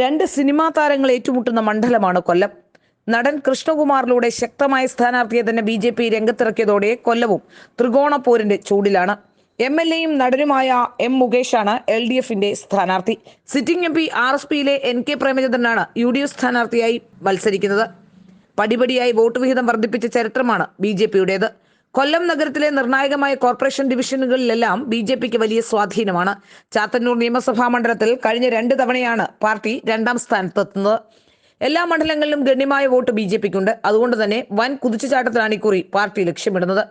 രണ്ട് സിനിമാ താരങ്ങൾ ഏറ്റുമുട്ടുന്ന മണ്ഡലമാണ് കൊല്ലം. നടൻ കൃഷ്ണകുമാറിലൂടെ ശക്തമായ സ്ഥാനാർത്ഥിയെ തന്നെ ബി ജെ പി രംഗത്തിറക്കിയതോടെ കൊല്ലവും ത്രികോണ പോരിന്റെ ചൂടിലാണ്. എം എൽ എയും നടനുമായ എം മുകേഷാണ് എൽ ഡി എഫിന്റെ സ്ഥാനാർത്ഥി. Sitting M P R S പിയിലെ എൻ കെ പ്രേമചന്ദ്രനാണ് യു ഡി എഫ് സ്ഥാനാർത്ഥിയായി മത്സരിക്കുന്നത്. പടിപടിയായി വോട്ട് വിഹിതം വർദ്ധിപ്പിച്ച ചരിത്രമാണ് ബി ജെ പിയുടേത്. കൊല്ലം നഗരത്തിലെ നിർണായകമായ കോർപ്പറേഷൻ ഡിവിഷനുകളിലെല്ലാം ബി ജെ പിക്ക് വലിയ സ്വാധീനമാണ്. ചാത്തന്നൂർ നിയമസഭാ മണ്ഡലത്തിൽ കഴിഞ്ഞ രണ്ട് തവണയാണ് പാർട്ടി രണ്ടാം സ്ഥാനത്തെത്തുന്നത്. എല്ലാ മണ്ഡലങ്ങളിലും ഗണ്യമായ വോട്ട് ബി ജെ പിക്കുണ്ട്. അതുകൊണ്ട് തന്നെ വൻ കുതിച്ചുചാട്ടത്തിലാണ് ഇക്കുറി പാർട്ടി ലക്ഷ്യമിടുന്നത്.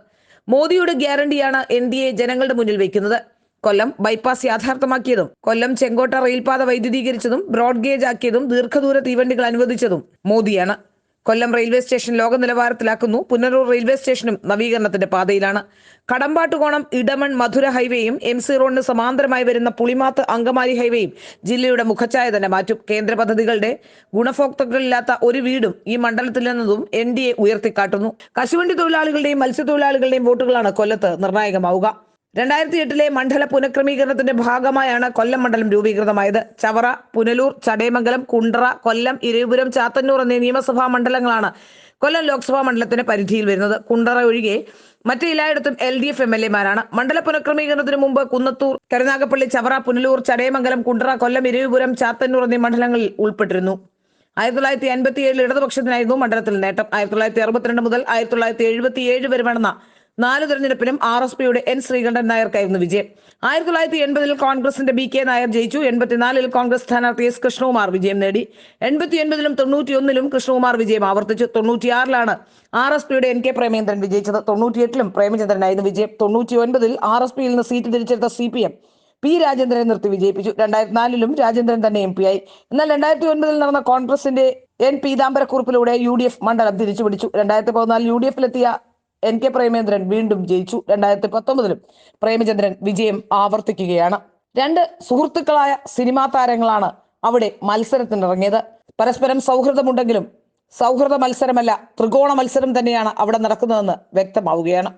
മോദിയുടെ ഗ്യാരണ്ടിയാണ് എൻ ഡി എ ജനങ്ങളുടെ മുന്നിൽ വെക്കുന്നത്. കൊല്ലം ബൈപ്പാസ് യാഥാർത്ഥ്യമാക്കിയതും കൊല്ലം ചെങ്കോട്ട റെയിൽപാത വൈദ്യുതീകരിച്ചതും ബ്രോഡ് ഗേജ് ആക്കിയതും ദീർഘദൂര തീവണ്ടികൾ അനുവദിച്ചതും മോദിയാണ്. കൊല്ലം റെയിൽവേ സ്റ്റേഷൻ ലോക നിലവാരത്തിലാക്കുന്നു പുനലൂർ റെയിൽവേ സ്റ്റേഷനും നവീകരണത്തിന്റെ പാതയിലാണ്. കടമ്പാട്ടുകോണം ഇടമൺ മധുര ഹൈവേയും എം സി റോഡിന് സമാന്തരമായി വരുന്ന പുളിമാത്ത് അങ്കമാലി ഹൈവേയും ജില്ലയുടെ മുഖച്ഛായ തന്നെ മാറ്റും. കേന്ദ്ര പദ്ധതികളുടെ ഗുണഭോക്താക്കളില്ലാത്ത ഒരു വീടും ഈ മണ്ഡലത്തിൽ നിന്നതും എൻ ഡി എ ഉയർത്തിക്കാട്ടുന്നു. കശുവണ്ടി തൊഴിലാളികളുടെയും മത്സ്യത്തൊഴിലാളികളുടെയും വോട്ടുകളാണ് കൊല്ലത്ത് നിർണായകമാവുക. രണ്ടായിരത്തി എട്ടിലെ മണ്ഡല പുനഃക്രമീകരണത്തിന്റെ ഭാഗമായാണ് കൊല്ലം മണ്ഡലം രൂപീകൃതമായത്. ചവറ പുനലൂർ ചടയമംഗലം കുണ്ട്ര കൊല്ലം ഇരവിപുരം ചാത്തന്നൂർ എന്നീ നിയമസഭാ മണ്ഡലങ്ങളാണ് കൊല്ലം ലോക്സഭാ മണ്ഡലത്തിന്റെ പരിധിയിൽ വരുന്നത്. കുണ്ടറ ഒഴികെ മറ്റ് എല്ലായിടത്തും എൽ ഡി എഫ് എം എൽ എമാരാണ്. മണ്ഡല പുനഃക്രമീകരണത്തിന് മുമ്പ് കുന്നത്തൂർ കരുനാഗപ്പള്ളി ചവറ പുനലൂർ ചടയമംഗലം കുണ്ടറ കൊല്ലം ഇരവിപുരം ചാത്തന്നൂർ എന്നീ മണ്ഡലങ്ങളിൽ ഉൾപ്പെട്ടിരുന്നു. ആയിരത്തി തൊള്ളായിരത്തി അൻപത്തി ഏഴിൽ ഇടതുപക്ഷത്തിനായിരുന്നു മണ്ഡലത്തിൽ നേട്ടം. ആയിരത്തി തൊള്ളായിരത്തി അറുപത്തിരണ്ട് മുതൽ ആയിരത്തി തൊള്ളായിരത്തി എഴുപത്തി ഏഴ് വരെ നടന്ന നാല് തെരഞ്ഞെടുപ്പിലും ആർ എസ് പിയുടെ എൻ ശ്രീകണ്ഠൻ നായർക്കായിരുന്നു വിജയം. ആയിരത്തി തൊള്ളായിരത്തി എൺപതിൽ കോൺഗ്രസിന്റെ ബി കെ നായർ ജയിച്ചു. എൺപത്തിനാലിൽ കോൺഗ്രസ് സ്ഥാനാർത്ഥി എസ് കൃഷ്ണകുമാർ വിജയം നേടി. എൺപത്തി ഒൻപതിലും തൊണ്ണൂറ്റിയൊന്നിലും കൃഷ്ണകുമാർ വിജയം ആവർത്തിച്ചു. തൊണ്ണൂറ്റിയാറിലാണ് ആർ എസ് പിയുടെ എൻ കെ പ്രേമേന്ദ്രൻ വിജയിച്ചത്. തൊണ്ണൂറ്റിയെട്ടിലും പ്രേമചന്ദ്രനായിരുന്നു വിജയം. തൊണ്ണൂറ്റി ഒൻപതിൽ ആർ എസ് പിയിൽ നിന്ന് സീറ്റ് തിരിച്ചെടുത്ത സി പി എം പി രാജേന്ദ്രനെ നിർത്തി വിജയിപ്പിച്ചു. രണ്ടായിരത്തി നാലിലും രാജേന്ദ്രൻ തന്നെ എം പി ആയി. എന്നാൽ രണ്ടായിരത്തി ഒൻപതിൽ നടന്ന കോൺഗ്രസിന്റെ എൻ പീതാംബരക്കുറിപ്പിലൂടെ യു ഡി എഫ് മണ്ഡലം തിരിച്ചുപിടിച്ചു. രണ്ടായിരത്തി പതിനാലിൽ യു ഡി എഫിലെത്തിയ എൻ കെ പ്രേമേന്ദ്രൻ വീണ്ടും ജയിച്ചു രണ്ടായിരത്തി പത്തൊമ്പതിലും പ്രേമചന്ദ്രൻ വിജയം ആവർത്തിക്കുകയാണ്. രണ്ട് സുഹൃത്തുക്കളായ സിനിമാ താരങ്ങളാണ് അവിടെ മത്സരത്തിനിറങ്ങിയത്. പരസ്പരം സൗഹൃദമുണ്ടെങ്കിലും സൗഹൃദ മത്സരമല്ല ത്രികോണ മത്സരം തന്നെയാണ് അവിടെ നടക്കുന്നതെന്ന് വ്യക്തമാവുകയാണ്.